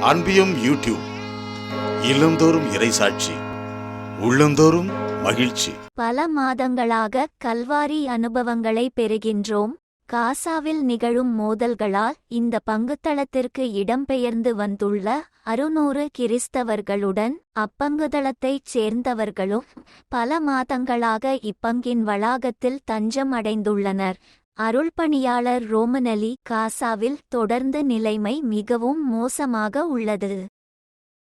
அன்பியும் YouTube இல்லந்தோறும் இறைசாட்சி உள்ளந்தோறும் மகிழ்ச்சி. பல மாதங்களாக கல்வாரி அனுபவங்களை பெறுகின்றோம். காசாவில் நிகழும் மோதல்களால் இந்த பங்குத்தளத்திற்கு இடம்பெயர்ந்து வந்துள்ள அறுநூறு கிறிஸ்தவர்களுடன் அப்பங்குதளத்தைச் சேர்ந்தவர்களும் பல மாதங்களாக இப்பங்கின் வளாகத்தில் தஞ்சம் அடைந்துள்ளனர் அருள்பணியாளர் ரோமனலி காசாவில் தொடர்ந்து நிலைமை மிகவும் மோசமாக உள்ளது.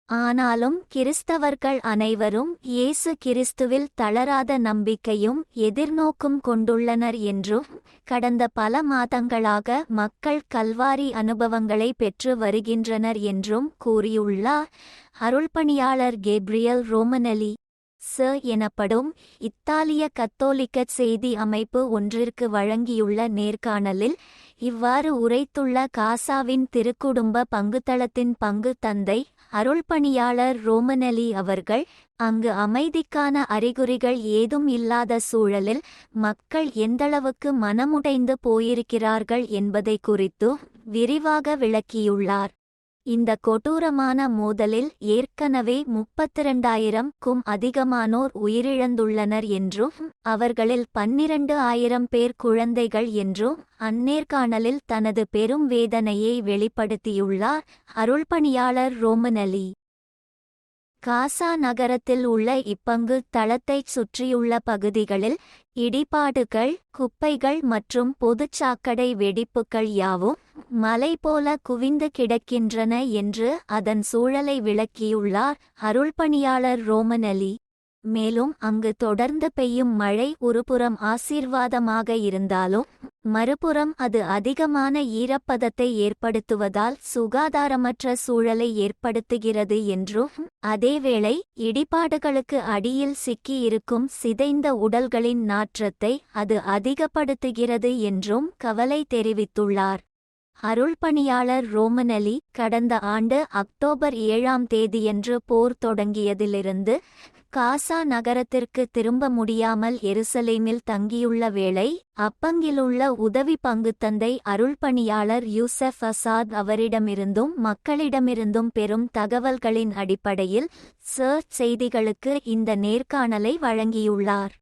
ஆனாலும் கிறிஸ்தவர்கள் அனைவரும் இயேசு கிறிஸ்துவில் தளராத நம்பிக்கையும் எதிர்நோக்கும் கொண்டுள்ளனர் என்றும் கடந்த பல மாதங்களாக மக்கள் கல்வாரி அனுபவங்களை பெற்று வருகின்றனர் என்றும் கூறியுள்ளார் அருள்பணியாளர் கேப்ரியல் ரோமனலி ச எனப்படும் இத்தாலிய கத்தோலிக்க செய்தி அமைப்பு ஒன்றிற்கு வழங்கியுள்ள நேர்காணலில் இவ்வாறு உரைத்துள்ள காசாவின் திருக்குடும்ப பங்குத்தளத்தின் பங்கு தந்தை அருள்பணியாளர் ரோமனலி அவர்கள் அங்கு அமைதிக்கான அறிகுறிகள் ஏதும் இல்லாத சூழலில் மக்கள் எந்தளவுக்கு மனமுடைந்து போயிருக்கிறார்கள் என்பதை குறித்து விரிவாக விளக்கியுள்ளார். இந்த கொடூரமான மோதலில் ஏற்கனவே முப்பத்திரண்டாயிரம் க்கும் அதிகமானோர் உயிரிழந்துள்ளனர் என்றும் அவர்களில் பன்னிரண்டு ஆயிரம் பேர் குழந்தைகள் என்றும் அந்நேர்காணலில் தனது பெரும் வேதனையை வெளிப்படுத்தியுள்ளார் அருள்பணியாளர் ரோமனலி காசா நகரத்தில் உள்ள இப்பங்கு தளத்தைச் சுற்றியுள்ள பகுதிகளில் இடிபாடுகள் குப்பைகள் மற்றும் பொதுச்சாக்கடை வெடிப்புகள் யாவும் மலை போல குவிந்து கிடக்கின்றன என்று அதன் சூழலை விளக்கியுள்ளார் அருள்பணியாளர் ரோமனலி மேலும் அங்கு தொடர்ந்து பெய்யும் மழை ஒருபுறம் ஆசீர்வாதமாக இருந்தாலும் மறுபுறம் அது அதிகமான ஈரப்பதத்தை ஏற்படுத்துவதால் சுகாதாரமற்ற சூழலை ஏற்படுத்துகிறது என்றும் அதேவேளை இடிபாடுகளுக்கு அடியில் சிக்கியிருக்கும் சிதைந்த உடல்களின் நாற்றத்தை அது அதிகப்படுத்துகிறது என்றும் கவலை தெரிவித்துள்ளார். அருள்பணியாளர் ரோமனலி கடந்த ஆண்டு அக்டோபர் ஏழாம் தேதியன்று போர் தொடங்கியதிலிருந்து காசா நகரத்திற்கு திரும்ப முடியாமல் எருசலேமில் தங்கியுள்ள வேளை அப்பங்கிலுள்ள உதவி பங்குத்தந்தை அருள்பணியாளர் யூசப் அசாத் அவரிடமிருந்தும் மக்களிடமிருந்தும் பெறும் தகவல்களின் அடிப்படையில் சர்ச் செய்திகளுக்கு இந்த நேர்காணலை வழங்கியுள்ளார்.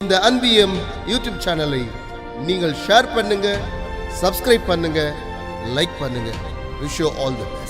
இந்த அன்பியம் யூடியூப் சேனலை நீங்கள் ஷேர் பண்ணுங்க. சப்ஸ்கிரைப் பண்ணுங்க லைக் பண்ணுங்க. Wish all the best